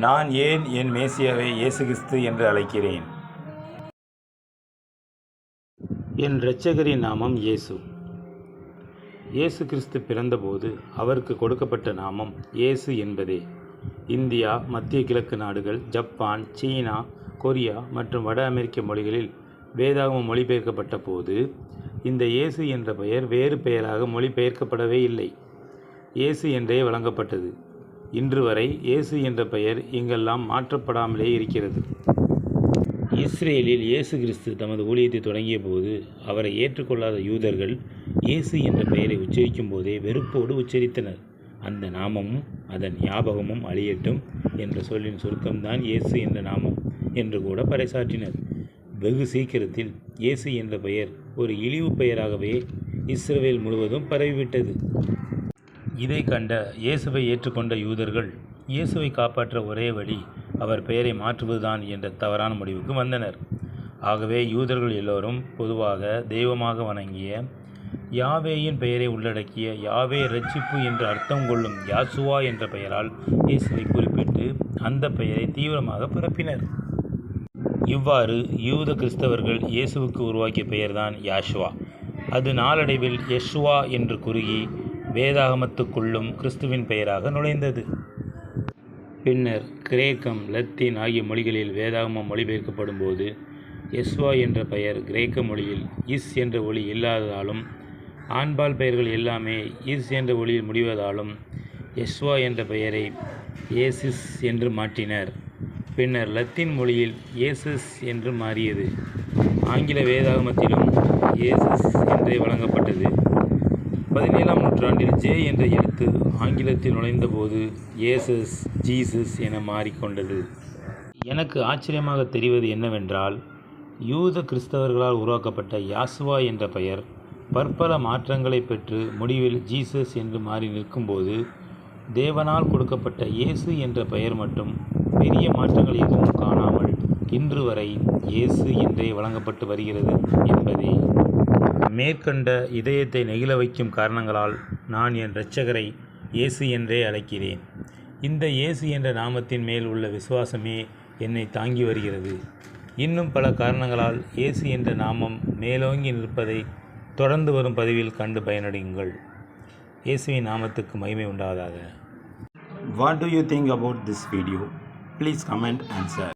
நான் ஏன் என் மேசியாவை இயேசு கிறிஸ்து என்று அழைக்கிறேன்? என் இரட்சகரின் நாமம் இயேசு. இயேசு கிறிஸ்து பிறந்தபோது அவருக்கு கொடுக்கப்பட்ட நாமம் இயேசு என்பதே. இந்தியா மத்திய கிழக்கு நாடுகள் ஜப்பான் சீனா கொரியா மற்றும் வட அமெரிக்க மொழிகளில் வேதாகமம் மொழிபெயர்க்கப்பட்ட போது இந்த இயேசு என்ற பெயர் வேறு பெயராக மொழிபெயர்க்கப்படவே இல்லை. இயேசு என்றே வழங்கப்பட்டது. இன்று வரை இயேசு என்ற பெயர் இங்கெல்லாம் மாற்றப்படாமலே இருக்கிறது. இஸ்ரேலில் இயேசு கிறிஸ்து தமது ஊழியத்தை தொடங்கிய போது அவரை ஏற்றுக்கொள்ளாத யூதர்கள் இயேசு என்ற பெயரை உச்சரிக்கும் போதே வெறுப்போடு உச்சரித்தனர். அந்த நாமமும் அதன் ஞாபகமும் அழியட்டும் என்ற சொல்லின் சுருக்கம்தான் இயேசு என்ற நாமம் என்று கூட பறைசாற்றினர். வெகு சீக்கிரத்தில் இயேசு என்ற பெயர் ஒரு இழிவு பெயராகவே இஸ்ரவேல் முழுவதும் பரவிவிட்டது. இதை கண்ட இயேசுவை ஏற்றுக்கொண்ட யூதர்கள் இயேசுவை காப்பாற்ற ஒரே வழி அவர் பெயரை மாற்றுவதுதான் என்ற தவறான முடிவுக்கு வந்தனர். ஆகவே யூதர்கள் எல்லோரும் பொதுவாக தெய்வமாக வணங்கிய யாவேயின் பெயரை உள்ளடக்கிய யாவே ரட்சிப்பு என்று அர்த்தம் கொள்ளும் யாசுவா என்ற பெயரால் இயேசுவை குறிப்பிட்டு அந்த பெயரை தீவிரமாக பரப்பினர். இவ்வாறு யூத கிறிஸ்தவர்கள் இயேசுவுக்கு உருவாக்கிய பெயர்தான் யாஷுவா அது நாளடைவில் யஷ்வா என்று குறுகி வேதாகமத்துக்குள்ளும் கிறிஸ்துவின் பெயராக நுழைந்தது. பின்னர் கிரேக்கம் லத்தீன் ஆகிய மொழிகளில் வேதாகமம் மொழிபெயர்க்கப்படும் போது எஸ்வா என்ற பெயர் கிரேக்க மொழியில் இஸ் என்ற ஒளி இல்லாததாலும் ஆண்பால் பெயர்கள் எல்லாமே இஸ் என்ற ஒளியில் முடிவதாலும் எஸ்வா என்ற பெயரை ஏசிஸ் என்று மாற்றினர். பின்னர் லத்தீன் மொழியில் ஏசஸ் என்று மாறியது. ஆங்கில வேதாகமத்திலும் ஏசஸ் என்றே வழங்கப்பட்டது. பதினேழாம் நூற்றாண்டில் ஜே என்ற எழுத்து ஆங்கிலத்தில் நுழைந்தபோது ஏசஸ் ஜீசஸ் என மாறிக்கொண்டது. எனக்கு ஆச்சரியமாக தெரிவது என்னவென்றால் யூத கிறிஸ்தவர்களால் உருவாக்கப்பட்ட யாசுவா என்ற பெயர் பற்பல மாற்றங்களை பெற்று முடிவில் ஜீசஸ் என்று மாறி நிற்கும்போது தேவனால் கொடுக்கப்பட்ட இயேசு என்ற பெயர் மட்டும் பெரிய மாற்றங்கள் எதுவும் காணாமல் இன்று வரை இயேசு என்றே வழங்கப்பட்டு வருகிறது என்பதே. மேற்கண்ட இதயத்தை நெகிழ வைக்கும் காரணங்களால் நான் என் இரட்சகரை இயேசு என்றே அழைக்கிறேன். இந்த இயேசு என்ற நாமத்தின் மேல் உள்ள விசுவாசமே என்னை தாங்கி வருகிறது. இன்னும் பல காரணங்களால் இயேசு என்ற நாமம் மேலோங்கி நிற்பதை தொடர்ந்து வரும் பதிவில் கண்டு பயனடையுங்கள். இயேசுவின் நாமத்துக்கு மகிமை உண்டாவதாக. What do you think about this video please comment answer